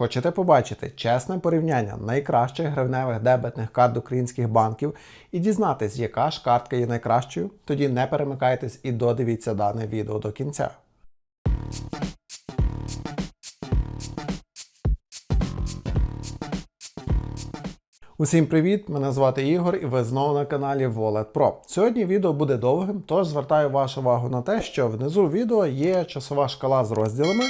Хочете побачити чесне порівняння найкращих гривневих дебетних карт українських банків і дізнатись, яка ж картка є найкращою? Тоді не перемикайтесь і додивіться дане відео до кінця. Усім привіт! Мене звати Ігор і ви знову на каналі Wallet Pro. Сьогодні відео буде довгим, тож звертаю вашу увагу на те, що внизу відео є часова шкала з розділами,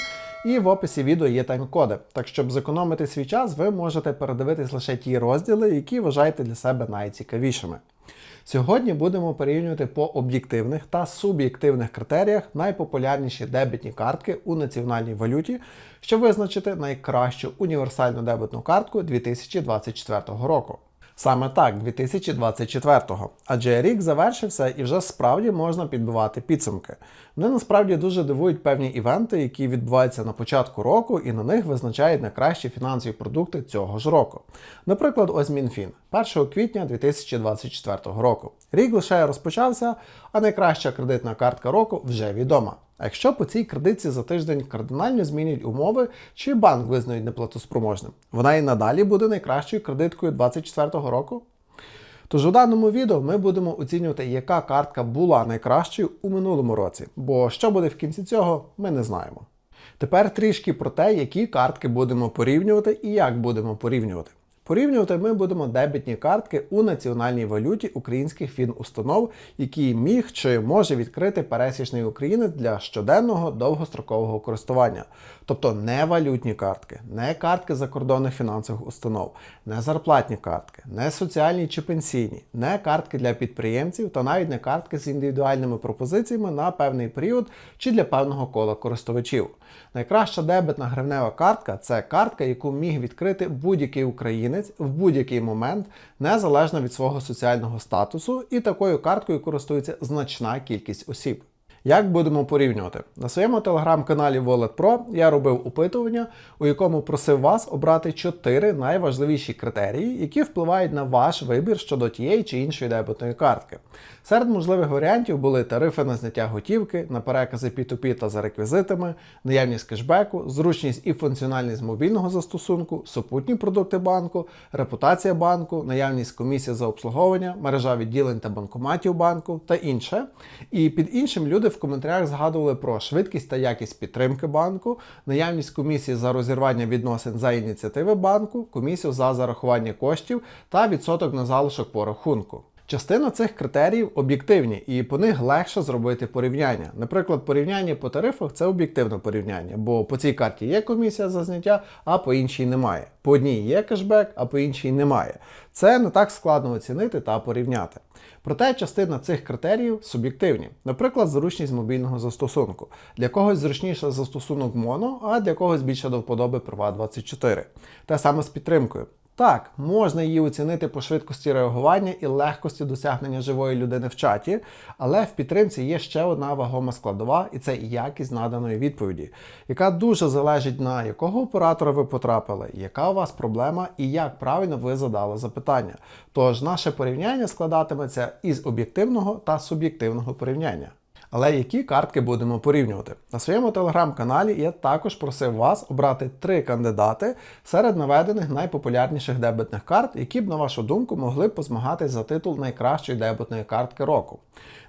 і в описі відео є тайм-коди. Так щоб зекономити свій час, ви можете передивитись лише ті розділи, які вважаєте для себе найцікавішими. Сьогодні будемо порівнювати по об'єктивних та суб'єктивних критеріях найпопулярніші дебетні картки у національній валюті, щоб визначити найкращу універсальну дебетну картку 2024 року. Саме так, 2024-го. Адже рік завершився і вже справді можна підбивати підсумки. Мене насправді дуже дивують певні івенти, які відбуваються на початку року, і на них визначають найкращі фінансові продукти цього ж року. Наприклад, ось Мінфін 1 квітня 2024 року. Рік лише розпочався, а найкраща кредитна картка року вже відома. А якщо по цій кредитці за тиждень кардинально змінять умови, чи банк визнають неплатоспроможним, вона і надалі буде найкращою кредиткою 2024 року? Тож у даному відео ми будемо оцінювати, яка картка була найкращою у минулому році, бо що буде в кінці цього, ми не знаємо. Тепер трішки про те, які картки будемо порівнювати і як будемо порівнювати. Порівнювати ми будемо дебетні картки у національній валюті українських фінустанов, які міг чи може відкрити пересічний українець для щоденного довгострокового користування. Тобто не валютні картки, не картки закордонних фінансових установ, не зарплатні картки, не соціальні чи пенсійні, не картки для підприємців та навіть не картки з індивідуальними пропозиціями на певний період чи для певного кола користувачів. Найкраща дебетна гривнева картка це картка, яку міг відкрити будь-який українець в будь-який момент, незалежно від свого соціального статусу, і такою карткою користується значна кількість осіб. Як будемо порівнювати? На своєму телеграм-каналі Wallet Pro я робив опитування, у якому просив вас обрати 4 найважливіші критерії, які впливають на ваш вибір щодо тієї чи іншої дебетної картки. Серед можливих варіантів були тарифи на зняття готівки, на перекази P2P та за реквізитами, наявність кешбеку, зручність і функціональність мобільного застосунку, супутні продукти банку, репутація банку, наявність комісії за обслуговування, мережа відділень та банкоматів банку та інше. І під іншим люди в коментарях згадували про швидкість та якість підтримки банку, наявність комісії за розірвання відносин за ініціативи банку, комісію за зарахування коштів та відсоток на залишок по рахунку. Частина цих критеріїв об'єктивні, і по них легше зробити порівняння. Наприклад, порівняння по тарифах це об'єктивне порівняння, бо по цій карті є комісія за зняття, а по іншій немає. По одній є кешбек, а по іншій немає. Це не так складно оцінити та порівняти. Проте частина цих критеріїв суб'єктивні. Наприклад, зручність мобільного застосунку. Для когось зручніше застосунок Mono, а для когось більше до вподоби Privat 24. Те саме з підтримкою. Так, можна її оцінити по швидкості реагування і легкості досягнення живої людини в чаті, але в підтримці є ще одна вагома складова, і це якість наданої відповіді, яка дуже залежить на якого оператора ви потрапили, яка у вас проблема і як правильно ви задали запитання. Тож наше порівняння складатиметься із об'єктивного та суб'єктивного порівняння. Але які картки будемо порівнювати? На своєму телеграм-каналі я також просив вас обрати три кандидати серед наведених найпопулярніших дебетних карт, які б, на вашу думку, могли б позмагатись за титул найкращої дебетної картки року.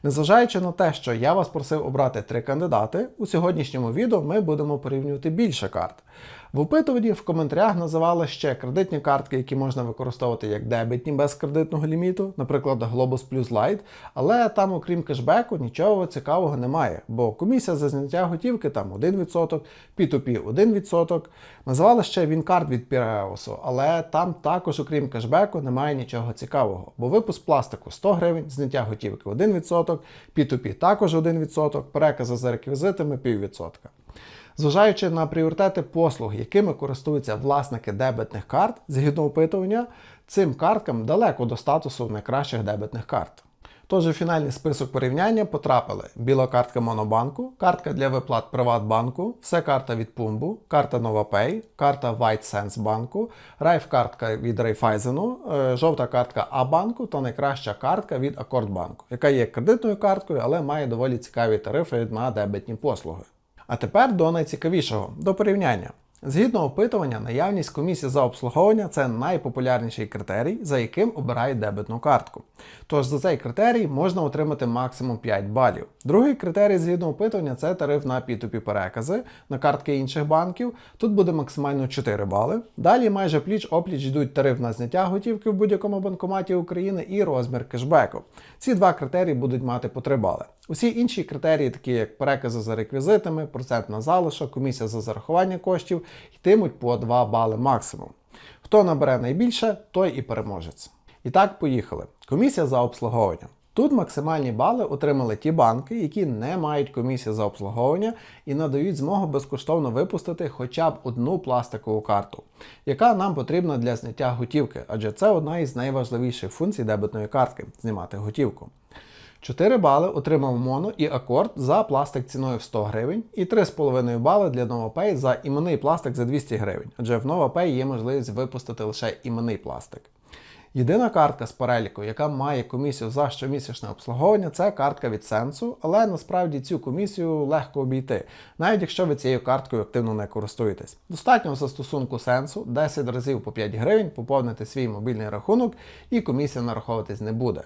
Незважаючи на те, що я вас просив обрати три кандидати, у сьогоднішньому відео ми будемо порівнювати більше карт. В опитуванні в коментарях називали ще кредитні картки, які можна використовувати як дебетні без кредитного ліміту, наприклад, Globus Plus Lite, але там, окрім кешбеку, нічого цікавого немає, бо комісія за зняття готівки там 1%, P2P 1%. Називали ще Вінкарт від Piraeus, але там також, окрім кешбеку, немає нічого цікавого, бо випуск пластику 100 гривень, зняття готівки 1%, P2P також 1%, перекази за реквізитами 0,5%. Зважаючи на пріоритети послуг, якими користуються власники дебетних карт, згідно опитування, цим карткам далеко до статусу найкращих дебетних карт. Тож у фінальний список порівняння потрапили біла картка Монобанку, картка для виплат Приватбанку, все карта від Пумбу, карта NovaPay, карта White Sense банку, райф-картка від Райфайзену, е, жовта картка А-банку та найкраща картка від Акордбанку, яка є кредитною карткою, але має доволі цікаві тарифи на дебетні послуги. А тепер до найцікавішого до порівняння. Згідно опитування, наявність комісії за обслуговування це найпопулярніший критерій, за яким обирають дебетну картку. Тож за цей критерій можна отримати максимум 5 балів. Другий критерій згідно опитування це тариф на P2P перекази на картки інших банків. Тут буде максимально 4 бали. Далі майже пліч-опліч йдуть тариф на зняття готівки в будь-якому банкоматі України і розмір кешбеку. Ці два критерії будуть мати по 3 бали. Усі інші критерії, такі як перекази за реквізитами, процент на залишок, комісія за зарахування коштів, йтимуть по 2 бали максимум. Хто набере найбільше, той і переможець. І так, поїхали. Комісія за обслуговування. Тут максимальні бали отримали ті банки, які не мають комісії за обслуговування і надають змогу безкоштовно випустити хоча б одну пластикову карту, яка нам потрібна для зняття готівки, адже це одна із найважливіших функцій дебетної картки знімати готівку. 4 бали отримав Моно і Акорд за пластик ціною в 100 гривень, і 3,5 бали для NovaPay за іменний пластик за 200 гривень, адже в NovaPay є можливість випустити лише іменний пластик. Єдина картка з переліку, яка має комісію за щомісячне обслуговування, це картка від Сенсу, але насправді цю комісію легко обійти, навіть якщо ви цією карткою активно не користуєтесь. Достатньо застосунку Сенсу 10 разів по 5 гривень поповнити свій мобільний рахунок і комісія нараховуватись не буде.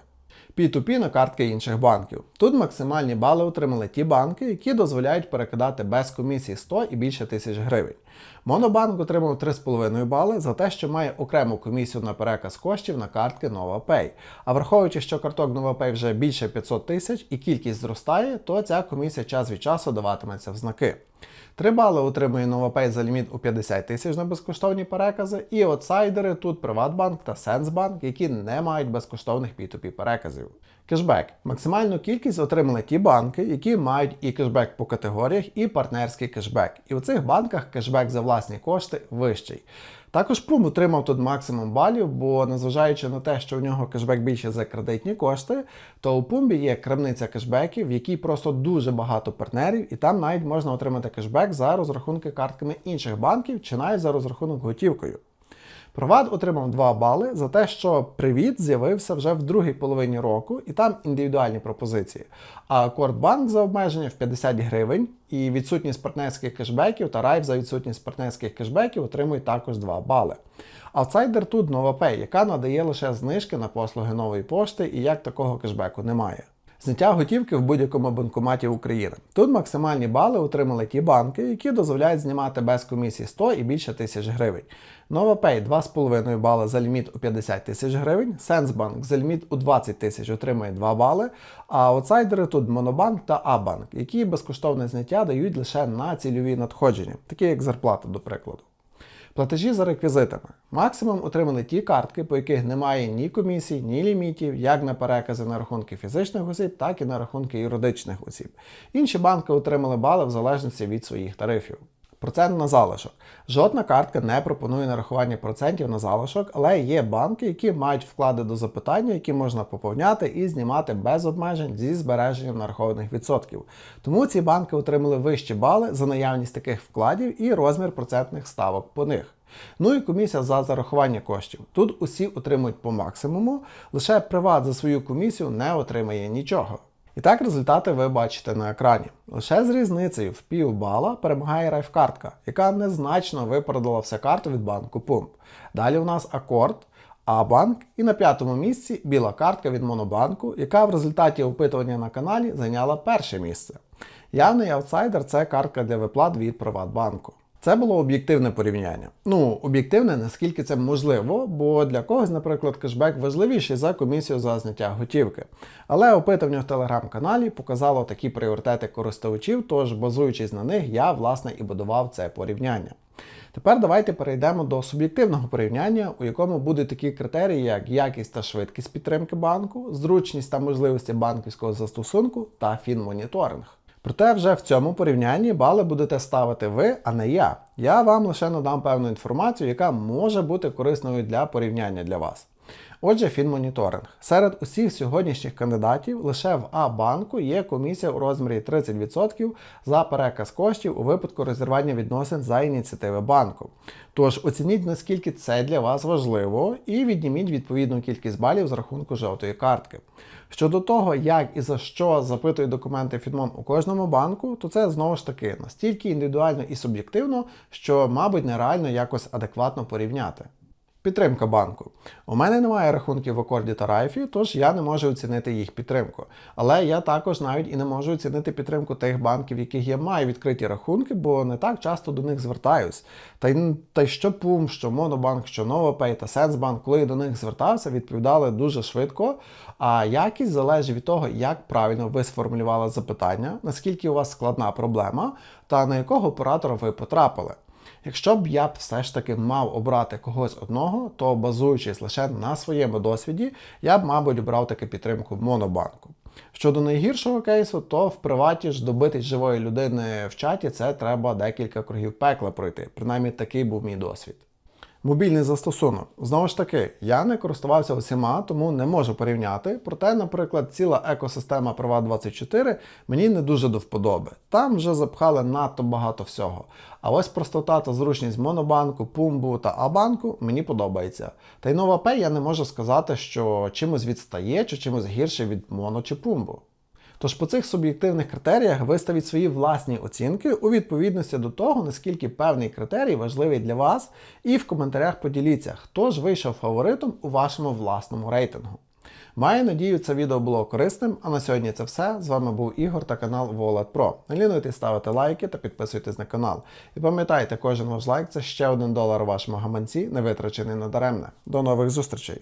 P2P на картки інших банків. Тут максимальні бали отримали ті банки, які дозволяють перекидати без комісії 100 і більше тисяч гривень. Монобанк отримав 3,5 бали за те, що має окрему комісію на переказ коштів на картки NovaPay. А враховуючи, що карток NovaPay вже більше 500 тисяч і кількість зростає, то ця комісія час від часу даватиметься в знаки. 3 бали отримує NovaPay за ліміт у 50 тисяч на безкоштовні перекази, і аутсайдери тут Приватбанк та Сенсбанк, які не мають безкоштовних P2P переказів. Кешбек. Максимальну кількість отримали ті банки, які мають і кешбек по категоріях, і партнерський кешбек. І у цих банках кешбек за власні кошти вищий. Також Пум отримав тут максимум балів, бо незважаючи на те, що у нього кешбек більше за кредитні кошти, то у Пумбі є крамниця кешбеків, в якій просто дуже багато партнерів, і там навіть можна отримати кешбек за розрахунки картками інших банків чи навіть за розрахунок готівкою. Приват отримав 2 бали за те, що привіт з'явився вже в другій половині року, і там індивідуальні пропозиції. А Акордбанк за обмеження в 50 гривень і відсутність партнерських кешбеків та Райф за відсутність партнерських кешбеків отримують також 2 бали. Аутсайдер тут NovaPay, яка надає лише знижки на послуги нової пошти і як такого кешбеку немає. Зняття готівки в будь-якому банкоматі України. Тут максимальні бали отримали ті банки, які дозволяють знімати без комісії 100 і більше тисяч гривень. NovaPay 2,5 бали за ліміт у 50 тисяч гривень, Сенсбанк за ліміт у 20 тисяч отримує 2 бали, а аутсайдери тут Монобанк та Абанк, які безкоштовне зняття дають лише на цільові надходження, такі як зарплата, до прикладу. Платежі за реквізитами. Максимум отримали ті картки, по яких немає ні комісій, ні лімітів, як на перекази на рахунки фізичних осіб, так і на рахунки юридичних осіб. Інші банки отримали бали в залежності від своїх тарифів. Процент на залишок. Жодна картка не пропонує нарахування процентів на залишок, але є банки, які мають вклади до запитання, які можна поповняти і знімати без обмежень зі збереженням нарахованих відсотків. Тому ці банки отримали вищі бали за наявність таких вкладів і розмір процентних ставок по них. Ну і комісія за зарахування коштів. Тут усі отримують по максимуму, лише приват за свою комісію не отримає нічого. І так результати ви бачите на екрані. Лише з різницею в пів бала перемагає райфкартка, яка незначно випередила все карту від банку Пумп. Далі у нас акорд, А-банк і на п'ятому місці біла картка від Монобанку, яка в результаті опитування на каналі зайняла перше місце. Явний аутсайдер це картка для виплат від Приватбанку. Це було об'єктивне порівняння. Ну, об'єктивне, наскільки це можливо, бо для когось, наприклад, кешбек важливіший за комісію за зняття готівки. Але опитування в телеграм-каналі показало такі пріоритети користувачів, тож, базуючись на них, я власне і будував це порівняння. Тепер давайте перейдемо до суб'єктивного порівняння, у якому будуть такі критерії, як якість та швидкість підтримки банку, зручність та можливості банківського застосунку та фінмоніторинг. Проте вже в цьому порівнянні бали будете ставити ви, а не я. Я вам лише надам певну інформацію, яка може бути корисною для порівняння для вас. Отже, фінмоніторинг. Серед усіх сьогоднішніх кандидатів лише в А-банку є комісія у розмірі 30% за переказ коштів у випадку розірвання відносин за ініціативи банку. Тож оцініть, наскільки це для вас важливо, і відніміть відповідну кількість балів з рахунку жовтої картки. Щодо того, як і за що запитують документи Фінмон у кожному банку, то це знову ж таки настільки індивідуально і суб'єктивно, що, мабуть, нереально якось адекватно порівняти. Підтримка банку. У мене немає рахунків в Акорді та Райфі, тож я не можу оцінити їх підтримку. Але я також навіть і не можу оцінити підтримку тих банків, в яких я маю відкриті рахунки, бо не так часто до них звертаюсь. Та й, та що Пум, що Монобанк, що Новопей та Сенсбанк, коли я до них звертався, відповідали дуже швидко. А якість залежить від того, як правильно ви сформулювали запитання, наскільки у вас складна проблема, та на якого оператора ви потрапили. Якщо б я б все ж таки мав обрати когось одного, то базуючись лише на своєму досвіді, я б, мабуть, обрав таки підтримку монобанку. Щодо найгіршого кейсу, то в приваті ж добитись живої людини в чаті це треба декілька кругів пекла пройти. Принаймні такий був мій досвід. Мобільний застосунок. Знову ж таки, я не користувався усіма, тому не можу порівняти. Проте, наприклад, ціла екосистема Privat24 мені не дуже до вподоби. Там вже запхали надто багато всього. А ось простота та зручність Монобанку, Пумбу та Абанку мені подобається. Та й нова NovaPay я не можу сказати, що чимось відстає чи чимось гірше від Моно чи Пумбу. Тож по цих суб'єктивних критеріях виставіть свої власні оцінки у відповідності до того, наскільки певний критерій важливий для вас, і в коментарях поділіться, хто ж вийшов фаворитом у вашому власному рейтингу. Маю надію, це відео було корисним. А на сьогодні це все. З вами був Ігор та канал Wallet Pro. Не лінуйтесь ставити лайки та підписуйтесь на канал. І пам'ятайте, кожен ваш лайк це ще один долар у вашому гаманці, не витрачений надаремне. До нових зустрічей!